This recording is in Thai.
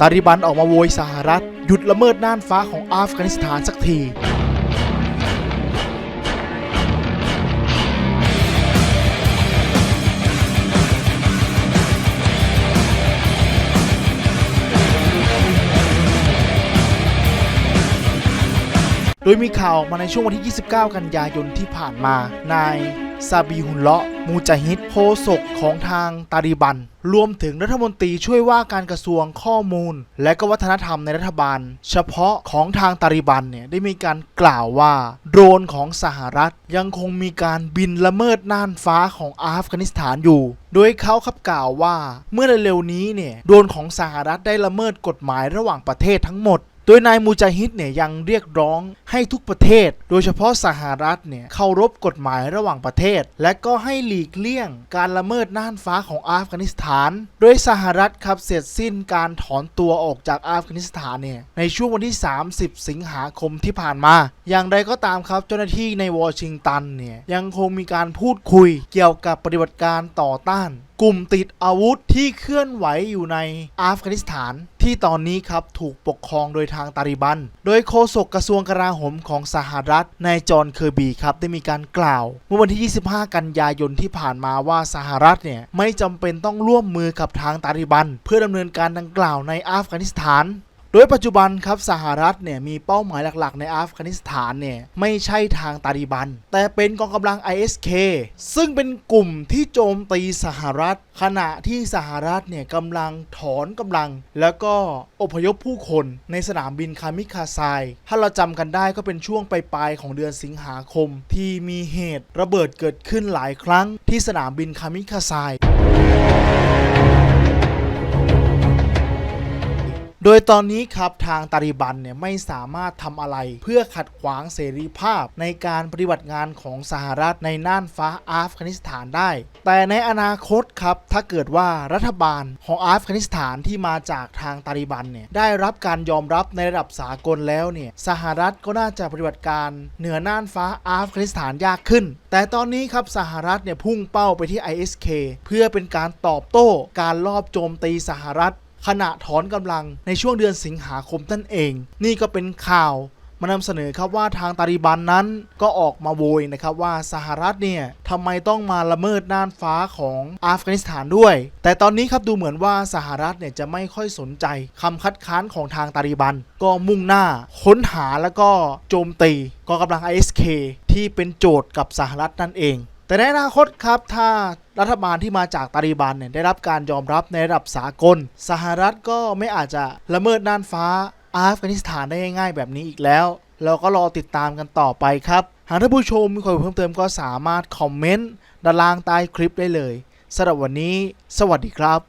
ตาลิบันออกมาโวยสหรัฐ หยุดละเมิดน่านฟ้าของอัฟกานิสถานสักที โดยมีข่าวออกมาในช่วงวันที่ 29 กันยายนที่ผ่านมา นายซาบีฮุนเลาะมูจาฮิดโฆษกของทางตาลิบัน รวมถึงรัฐมนตรีช่วยว่าการกระทรวงข้อมูล และก็วัฒนธรรมในรัฐบาล เฉพาะของทางตาลิบันเนี่ยได้มีการกล่าวว่า โดรนของสหรัฐยังคงมีการบินละเมิดน่านฟ้าของอัฟกานิสถานอยู่ โดยเขาขับกล่าวว่า เมื่อเร็วๆนี้เนี่ยโดรนของสหรัฐได้ละเมิดกฎหมายระหว่างประเทศทั้งหมด โดยนายมูจาฮิดเนี่ยยังเรียกร้องให้ทุกประเทศ โดยเฉพาะสหรัฐเนี่ยเคารพกฎหมายระหว่างประเทศ และก็ให้หลีกเลี่ยงการละเมิดน่านฟ้าของอัฟกานิสถาน โดยสหรัฐครับเสร็จสิ้นการถอนตัวออกจากอัฟกานิสถานเนี่ยในช่วงวันที่ 30 สิงหาคมที่ผ่านมา อย่างไรก็ตามครับเจ้าหน้าที่ในวอชิงตันเนี่ยยังคงมีการพูดคุยเกี่ยวกับปฏิบัติการต่อต้าน กลุ่มติดอาวุธที่เคลื่อนไหวอยู่ในอัฟกานิสถานที่ตอนนี้ครับถูกปกครองโดยทางตาลิบัน โดยโฆษกกระทรวงกลาโหมของสหรัฐนายจอห์นเคอร์บีครับได้มีการกล่าว เมื่อวันที่ 25 กันยายนที่ผ่านมาว่าสหรัฐเนี่ยไม่จำเป็นต้องร่วมมือกับทางตาลิบัน เพื่อดำเนินการดังกล่าวในอัฟกานิสถาน ดยปัจจุบันครับสหรัฐเนี่ยมีเป้าหมายหลักๆ ในอัฟกานิสถานเนี่ยไม่ใช่ทางตาลิบัน แต่เป็นกองกำลัง ISK ซึ่งเป็นกลุ่มที่โจมตีสหรัฐ ขณะที่สหรัฐเนี่ยกำลังถอนกำลัง แล้วก็อพยพผู้คนในสนามบินคามิคาไซถ้าเราจำกันได้ก็เป็นช่วงปลายๆของเดือนสิงหาคม ที่มีเหตุระเบิดเกิดขึ้นหลายครั้งที่สนามบินคามิคาไซ โดยตอนนี้ครับทางตาลิบันเนี่ยไม่สามารถทำอะไร เพื่อขัดขวางเสรีภาพในการปฏิบัติงานของสหรัฐในน่านฟ้าอัฟกานิสถานได้ แต่ในอนาคตครับถ้าเกิดว่ารัฐบาลของอัฟกานิสถานที่มาจากทางตาลิบันเนี่ยได้รับการยอมรับในระดับสากลแล้วเนี่ยสหรัฐก็น่าจะปฏิบัติการเหนือน่านฟ้าอัฟกานิสถานยากขึ้น แต่ตอนนี้ครับสหรัฐเนี่ยพุ่งเป้าไปที่ ISK เพื่อเป็นการตอบโต้การลอบโจมตีสหรัฐ ขณะถอนกำลังในช่วงเดือนสิงหาคมนั่นเอง นี่ก็เป็นข่าวมานำเสนอครับว่าทางตาลิบันนั้นก็ออกมาโวยนะครับว่าสหรัฐเนี่ยทำไมต้องมาละเมิดน่านฟ้าของอัฟกานิสถานด้วย แต่ตอนนี้ครับดูเหมือนว่าสหรัฐเนี่ยจะไม่ค่อยสนใจคำคัดค้านของทางตาลิบัน ก็มุ่งหน้าค้นหาแล้วก็โจมตีกองกำลัง ISK ที่เป็นโจทย์กับสหรัฐนั่นเอง แต่ในอนาคตครับถ้ารัฐบาลที่มาจากตาลิบันเนี่ยได้รับการยอมรับในระดับสากล สหรัฐก็ไม่อาจจะละเมิดน่านฟ้าอัฟกานิสถานได้ง่ายๆแบบนี้อีกแล้ว เราก็รอติดตามกันต่อไปครับ หากท่านผู้ชมมีความเห็นเพิ่มเติมก็สามารถคอมเมนต์ด้านล่างใต้คลิปได้เลยสำหรับวันนี้ สวัสดีครับ